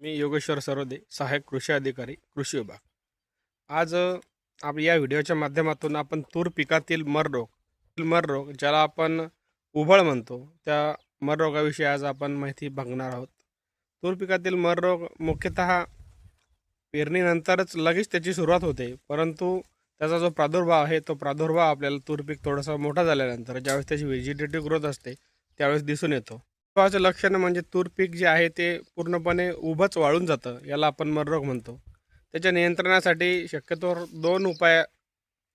मी योगेश्वर सरोदे सहाय्यक कृषी अधिकारी कृषी विभाग. आज आप या व्हिडिओच्या माध्यमातून आपण तूर पिकातील मररोग मररोग ज्याला आपण उभळ म्हणतो त्या मररोगाविषयी आज आपण माहिती बघणार आहोत. तूर पिकातील मर रोग मुख्यतः पेरणीनंतरच लगेच त्याची सुरुवात होते परंतु त्याचा जो प्रादुर्भाव आहे तो प्रादुर्भाव आपल्याला तूर पीक थोडासा मोठा झाल्यानंतर ज्यावेळेस त्याची व्हेजिटेटिव्ह ग्रोथ असते त्यावेळेस दिसून येतो. महत्त्वाचं लक्षण म्हणजे तूर पीक जे आहे ते पूर्णपणे उभंच वाळून जातं याला आपण मररोग म्हणतो. त्याच्या नियंत्रणासाठी शक्यतोवर दोन उपाय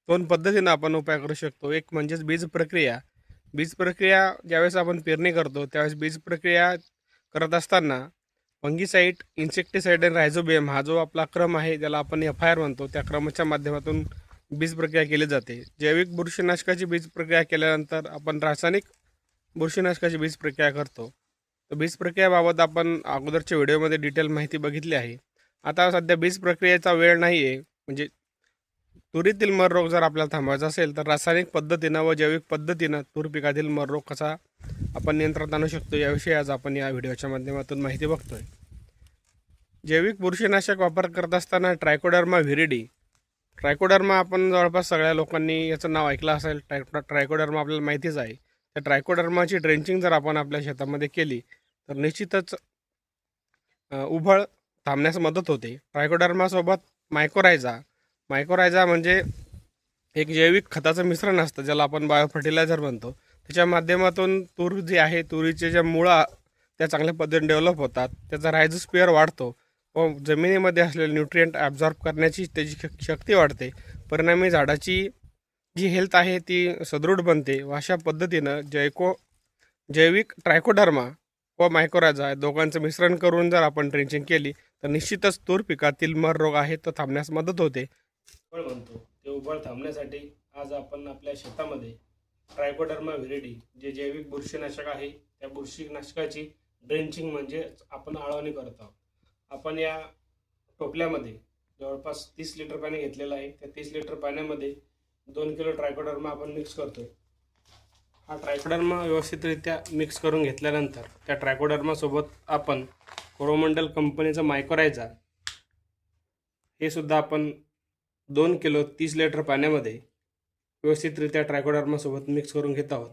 दोन पद्धतीनं आपण उपाय करू शकतो. एक म्हणजेच बीज प्रक्रिया. बीज प्रक्रिया ज्यावेळेस आपण पेरणी करतो त्यावेळेस बीज प्रक्रिया करत असताना फंगीसाईड इन्सेक्टिसाईड आणि रायझोबियम हा जो आपला क्रम आहे ज्याला आपण एफ आय आर म्हणतो त्या क्रमाच्या माध्यमातून बीज प्रक्रिया केली जाते. जैविक बुरशीनाशकाची बीज प्रक्रिया केल्यानंतर आपण रासायनिक बुरशीनाशकाची बीज प्रक्रिया करतो. तर बीज प्रक्रियाबाबत आपण अगोदरच्या व्हिडिओमध्ये डिटेल माहिती बघितली आहे. आता सध्या बीज प्रक्रियेचा वेळ नाही आहे म्हणजे तुरीतील मर रोग जर आपल्याला थांबवायचा असेल तर रासायनिक पद्धतीनं व जैविक पद्धतीनं तूर पिकातील मररोग कसा आपण नियंत्रणात आणू शकतो याविषयी आज आपण या व्हिडिओच्या माध्यमातून माहिती बघतोय. जैविक बुरशीनाशक वापर करत असताना ट्रायकोडर्मा व्हिरिडी. ट्रायकोडर्मा आपण जवळपास सगळ्या लोकांनी याचं नाव ऐकलं असेल. ट्राय ट्रायकोडर्मा आपल्याला माहितीच आहे. त्या ट्रायकोडर्माची ड्रेंचिंग जर आपण आपल्या शेतामध्ये केली तर निश्चितच उभळ थांबण्यास मदत होते. ट्रायकोडर्मासोबत मायकोरायझा मायकोरायझा म्हणजे एक जैविक खताचं मिश्रण असतं ज्याला आपण बायोफर्टिलायझर म्हणतो. त्याच्या माध्यमातून तूर जी आहे तुरीचे ज्या मुळा त्या चांगल्या पद्धतीने डेव्हलप होतात. त्याचा रायझोस्पियर वाढतो व जमिनीमध्ये असलेले न्यूट्रियंट ॲब्झॉर्ब करण्याची त्याची शक्ती वाढते. परिणामी झाडाची जी हेल्थ आहे ती सदृढ बनते व अशा पद्धतीनं जैको जैविक ट्रायकोडर्मा व मायकोराजा या दोघांचं मिश्रण करून जर आपण ड्रेंचिंग केली तर निश्चितच तूर पिकातील मर रोग आहे तो थांबण्यास मदत होते. उबळ म्हणतो ते उबळ थांबण्यासाठी आज आपण आपल्या शेतामध्ये ट्रायकोडर्मा व्हिरेडी जे जैविक बुरशीनाशक आहे त्या बुरशीनाशकाची ड्रेंचिंग म्हणजे आपण आळवणी करत आहोत. आपण या टोपल्यामध्ये जवळपास तीस लिटर पाणी घेतलेलं आहे. त्या तीस लिटर पाण्यामध्ये दोन किलो ट्रायकोडर्मा आपण मिक्स करतो हा ट्रायकोडर्मा व्यवस्थितरित्या मिक्स करून घेतल्यानंतर त्या ट्रायकोडर्मासोबत आपण कोरोमंडल कंपनीचं मायकोरायझा हे सुद्धा आपण दोन किलो तीस लिटर पाण्यामध्ये व्यवस्थितरित्या ट्रायकोडर्मासोबत मिक्स करून घेत आहोत.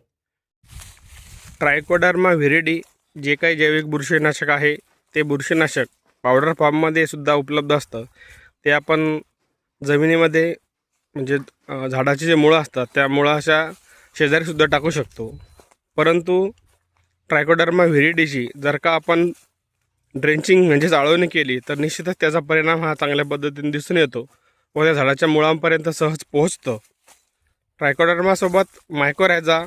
ट्रायकोडर्मा व्हिरिडी जे काही जैविक बुरशीनाशक आहे ते बुरशीनाशक पावडर फॉर्ममध्ये सुद्धा उपलब्ध असतं. ते आपण जमिनीमध्ये म्हणजे झाडाची जे मुळं असतात त्या मुळाच्या शेजारीसुद्धा टाकू शकतो. परंतु ट्रायकोडर्मा व्हेरिडीची जर का आपण ड्रेंचिंग म्हणजे जाळवणी केली तर निश्चितच त्याचा परिणाम हा चांगल्या पद्धतीने दिसून येतो व त्या झाडाच्या मुळांपर्यंत सहज पोहोचतं. ट्रायकोडर्मासोबत मायकोरायझा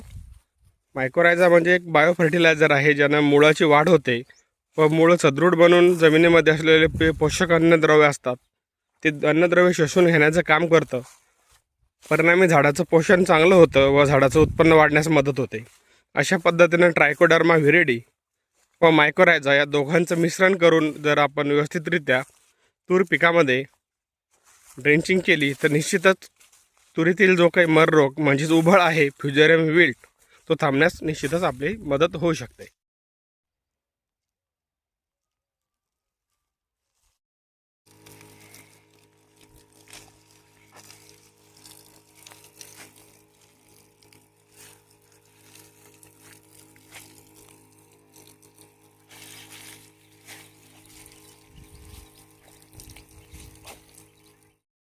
मायकोरायझा म्हणजे एक बायो फर्टिलायझर आहे ज्यानं मुळाची वाढ होते व मुळं सदृढ बनून जमिनीमध्ये असलेले पे पोषक अन्नद्रव्य असतात. ते अन्नद्रव्य शोषून घेण्याचं काम करतं. परिणामी झाडाचं पोषण चांगलं होतं व झाडाचं उत्पन्न वाढण्यास मदत होते. अशा पद्धतीनं ट्रायकोडर्मा व्हिरेडी व मायकोरायझा या दोघांचं मिश्रण करून जर आपण व्यवस्थितरित्या तूर पिकामध्ये ड्रेंचिंग केली तर निश्चितच तुरीतील जो काही मर रोग म्हणजेच उभळ आहे फ्युजेरियम विल्ट तो थांबण्यास निश्चितच आपली मदत होऊ शकते.